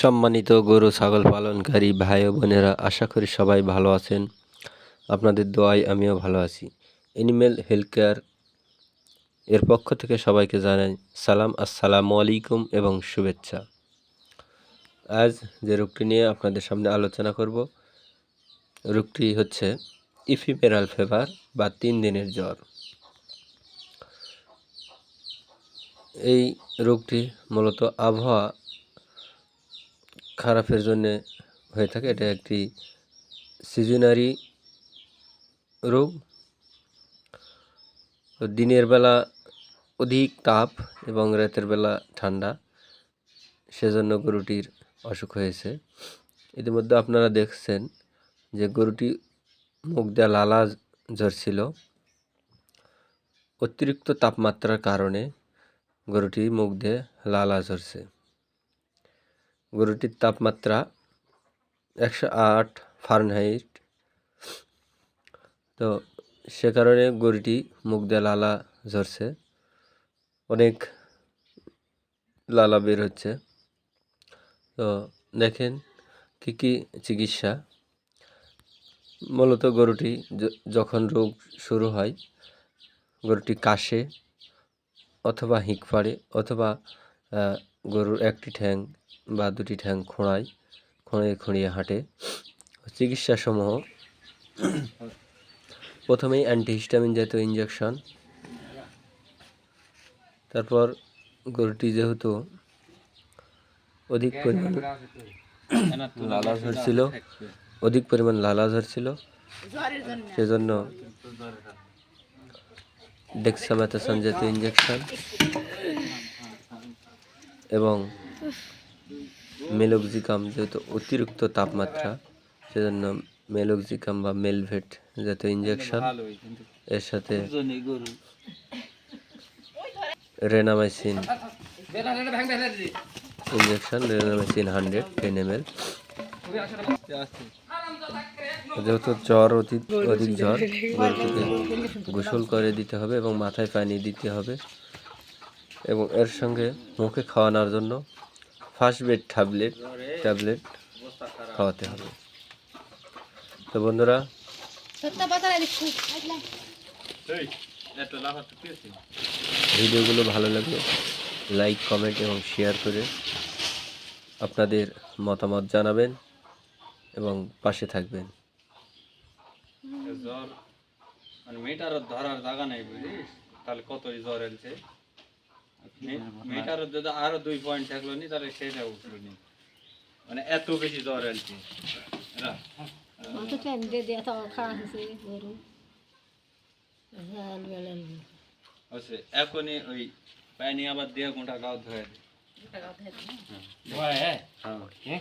সম্মানিত গরু, ছাগল পালনকারী ভাই বোনেরা, আশা করি সবাই ভালো আছেন। আপনাদের দোয়ায় আমিও ভালো আছি। এনিম্যাল হেলথ কেয়ার এর পক্ষ থেকে সবাইকে জানাই সালাম, আসসালামু আলাইকুম এবং শুভেচ্ছা। আজ যে রোগটি নিয়ে আপনাদের সামনে আলোচনা করব, রোগটি হচ্ছে ইফিমেরাল ফেভার বা তিন দিনের জ্বর। এই রোগটি মূলত আবহাওয়া খারাপের জন্য হয়ে থাকে। এটা একটি সিজনারি রোগ। দিনের বেলা অধিক তাপ এবং রাতের বেলা ঠান্ডা, সেজন্য গরুটির অসুখ হয়েছে। ইতিমধ্যে আপনারা দেখছেন যে গরুটি মুখ দিয়ে লালা ঝরছিল। অতিরিক্ত তাপমাত্রার কারণে গরুটি মুখ দিয়ে লালা ঝরছে। গরুটির তাপমাত্রা একশো আট ফারেনহাইট। তো সে কারণে গরুটি মুখ দিয়ে লালা ঝরছে, অনেক লালা বের হচ্ছে। তো দেখেন কী কী চিকিৎসা। মূলত গরুটি যখন রোগ শুরু হয়, গরুটি কাশে অথবা হিঁক পাড়ে অথবা গরুর একটি ঠ্যাং বা দুটি ঠ্যাং খোঁড়ায়, খোঁড়িয়ে খোঁড়িয়ে হাঁটে। চিকিৎসাসমূহ, প্রথমেই অ্যান্টিহিস্টামিন জাতীয় ইঞ্জেকশন তারপর গরুটি যেহেতু অধিক পরিমাণ লালা ঝরছিল অধিক পরিমাণ লালা ঝরছিল সেজন্য ডেক্সামেথাসন জাতীয় ইঞ্জেকশন এবং মেলোক্সিকাম যেহেতু অতিরিক্ত তাপমাত্রা, সেজন্য মেলোক্সিকাম বা মেলভেট জাতীয় ইঞ্জেকশন এর সাথে Renamycin injection Renamycin hundred, ten M L. যেহেতু জ্বর অধিক অধিক জ্বর, গরুটিকে গোসল করে দিতে হবে এবং মাথায় পানি দিতে হবে। এবং এর সঙ্গে মুখে খাওয়ানোর জন্য ফার্স্ট বেড ট্যাবলেট ট্যাবলেট খাওয়াতে হবে। তো বন্ধুরা ভিডিওগুলো ভালো লাগলে লাইক কমেন্ট এবং শেয়ার করে আপনাদের মতামত জানাবেন এবং পাশে থাকবেন। জ্বর মানে মেয়েটার ধরার জায়গা নেই বুঝিস? তাহলে কত জ্বর এলছে? মেয়েটার যদি আরও দুই পয়েন্ট থাকল নি তাহলে সেটা উঠল নি। মানে এত বেশি জ্বর বেলাল হচ্ছে এখনই ওই পানি আবার দিয়ে গোটা গাও ধরে দে। হ্যাঁ। হ্যাঁ।